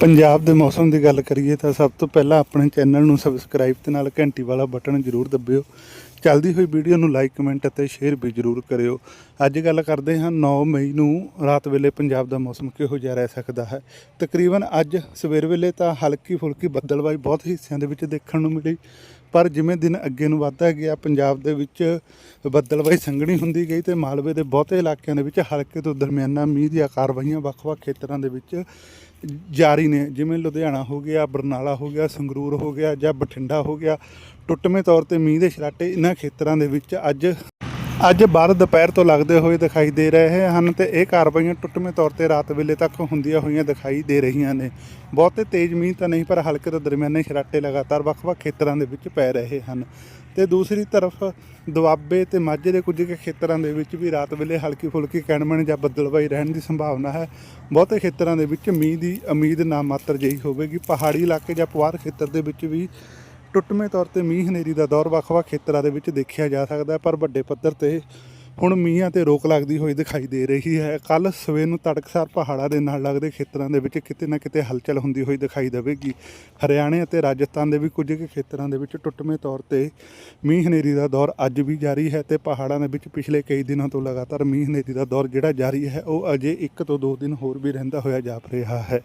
ਪੰਜਾਬ ਦੇ ਮੌਸਮ ਦੀ ਗੱਲ ਕਰੀਏ ਤਾਂ ਸਭ ਤੋਂ ਪਹਿਲਾਂ ਆਪਣੇ ਚੈਨਲ ਨੂੰ ਸਬਸਕ੍ਰਾਈਬ ਤੇ ਨਾਲ ਘੰਟੀ ਵਾਲਾ ਬਟਨ ਜ਼ਰੂਰ ਦਬਿਓ। ਚੱਲਦੀ ਹੋਈ ਵੀਡੀਓ ਨੂੰ ਲਾਈਕ ਕਮੈਂਟ ਅਤੇ ਸ਼ੇਅਰ ਵੀ ਜ਼ਰੂਰ ਕਰਿਓ। ਅੱਜ ਗੱਲ ਕਰਦੇ ਹਾਂ 9 ਮਈ ਨੂੰ ਰਾਤ ਵੇਲੇ ਪੰਜਾਬ ਦਾ ਮੌਸਮ ਕਿਹੋ ਜਿਹਾ ਰਹਿ ਸਕਦਾ ਹੈ। ਤਕਰੀਬਨ ਅੱਜ ਸਵੇਰ ਵੇਲੇ ਤਾਂ ਹਲਕੀ ਫੁਲਕੀ ਬੱਦਲਬਾਈ ਬਹੁਤ ਹਿੱਸਿਆਂ ਦੇ ਵਿੱਚ ਦੇਖਣ ਨੂੰ ਮਿਲੀ। ਪਰ ਜਿਵੇਂ ਦਿਨ ਅੱਗੇ ਨੂੰ ਵੱਧਦਾ ਗਿਆ, ਪੰਜਾਬ ਦੇ ਵਿੱਚ ਬੱਦਲਬਾਈ ਸੰਘਣੀ ਹੁੰਦੀ ਗਈ ਤੇ ਮਾਲਵੇ ਦੇ ਬਹੁਤੇ ਇਲਾਕਿਆਂ ਦੇ ਵਿੱਚ ਹਲਕੇ ਤੋਂ ਦਰਮਿਆਨਾ ਮੀਂਹ ਦੀਆਂ ਕਾਰਵਾਈਆਂ ਵੱਖ-ਵੱਖ ਖੇਤਰਾਂ ਦੇ ਵਿੱਚ ਜਾਰੀ ਨੇ। ਜਿਵੇਂ ਲੁਧਿਆਣਾ ਹੋ ਗਿਆ, ਬਰਨਾਲਾ ਹੋ ਗਿਆ, ਸੰਗਰੂਰ ਹੋ ਗਿਆ ਜਾਂ ਬਠਿੰਡਾ ਹੋ ਗਿਆ, ਟੁੱਟਵੇਂ ਤੌਰ ਤੇ ਮੀਂਹ ਦੇ ਛਰਾਟੇ ਇਹਨਾਂ ਖੇਤਰਾਂ ਦੇ ਵਿੱਚ ਅੱਜ ਅੱਜ ਬਾਅਦ ਦੁਪਹਿਰ ਤੋਂ ਲੱਗਦੇ ਹੋਏ ਦਿਖਾਈ ਦੇ ਰਹੇ ਹਨ ਤੇ ਇਹ ਕਾਰਵਾਈਆਂ ਟੁੱਟਵੇਂ ਤੌਰ ਤੇ ਰਾਤ ਵੇਲੇ ਤੱਕ ਹੁੰਦੀਆਂ ਹੋਈਆਂ ਦਿਖਾਈ ਦੇ ਰਹੀਆਂ ਨੇ। ਬਹੁਤੇ ਤੇਜ਼ ਮੀਂਹ ਤਾਂ ਨਹੀਂ, ਪਰ ਹਲਕੇ ਤੋਂ ਦਰਮਿਆਨੇ ਛਰਾਟੇ ਲਗਾਤਾਰ ਵੱਖ-ਵੱਖ ਖੇਤਰਾਂ ਦੇ ਵਿੱਚ ਪੈ ਰਹੇ ਹਨ। ਤੇ ਦੂਸਰੀ ਤਰਫ ਦੁਆਬੇ ਤੇ ਮਾਝੇ ਦੇ ਕੁਝ ਕੁ ਖੇਤਰਾਂ ਦੇ ਵਿੱਚ ਵੀ ਰਾਤ ਵੇਲੇ ਹਲਕੀ ਫੁਲਕੀ ਕਣਮਣ ਜਾਂ ਬੱਦਲਬਾਈ ਰਹਿਣ ਦੀ ਸੰਭਾਵਨਾ ਹੈ। ਬਹੁਤੇ ਖੇਤਰਾਂ ਦੇ ਵਿੱਚ ਮੀਂਹ ਦੀ ਉਮੀਦ ਨਾ ਮਾਤਰ ਜਿਹੀ ਹੋਵੇਗੀ। ਪਹਾੜੀ ਇਲਾਕੇ ਜਾਂ ਪੁਆਰ ਖੇਤਰ ਦੇ ਵਿੱਚ ਵੀ ਟੁੱਟਵੇਂ ਤੌਰ ਤੇ ਮੀਂਹ ਹਨੇਰੀ ਦਾ ਦੌਰ ਵੱਖ-ਵੱਖ ਖੇਤਰਾਂ ਦੇ ਵਿੱਚ ਦੇਖਿਆ ਜਾ ਸਕਦਾ ਹੈ, ਪਰ ਵੱਡੇ ਪੱਧਰ ਤੇ ਹੁਣ ਮੀਂਹਾਂ ਤੇ ਰੋਕ ਲੱਗਦੀ ਹੋਈ ਦਿਖਾਈ ਦੇ ਰਹੀ ਹੈ। ਕੱਲ ਸਵੇਰ ਨੂੰ ਤੜਕਸਾਰ ਪਹਾੜਾਂ ਦੇ ਨਾਲ ਲੱਗਦੇ ਖੇਤਰਾਂ ਦੇ ਵਿੱਚ ਕਿਤੇ ਨਾ ਕਿਤੇ ਹਲਚਲ ਹੁੰਦੀ ਹੋਈ ਦਿਖਾਈ ਦੇਵੇਗੀ। ਹਰਿਆਣੇ ਅਤੇ ਰਾਜਸਥਾਨ ਦੇ ਵੀ ਕੁਝ ਕੁ ਖੇਤਰਾਂ ਦੇ ਵਿੱਚ ਟੁੱਟਵੇਂ ਤੌਰ ਤੇ ਮੀਂਹ ਹਨੇਰੀ ਦਾ ਦੌਰ ਅੱਜ ਵੀ ਜਾਰੀ ਹੈ ਤੇ ਪਹਾੜਾਂ ਦੇ ਵਿੱਚ ਪਿਛਲੇ ਕਈ ਦਿਨਾਂ ਤੋਂ ਲਗਾਤਾਰ ਮੀਂਹ ਹਨੇਰੀ ਦਾ ਦੌਰ ਜਿਹੜਾ ਜਾਰੀ ਹੈ, ਉਹ ਅਜੇ 1 ਤੋਂ 2 ਦਿਨ ਹੋਰ ਵੀ ਰਹਿੰਦਾ ਹੋਇਆ ਜਾਪ ਰਿਹਾ ਹੈ।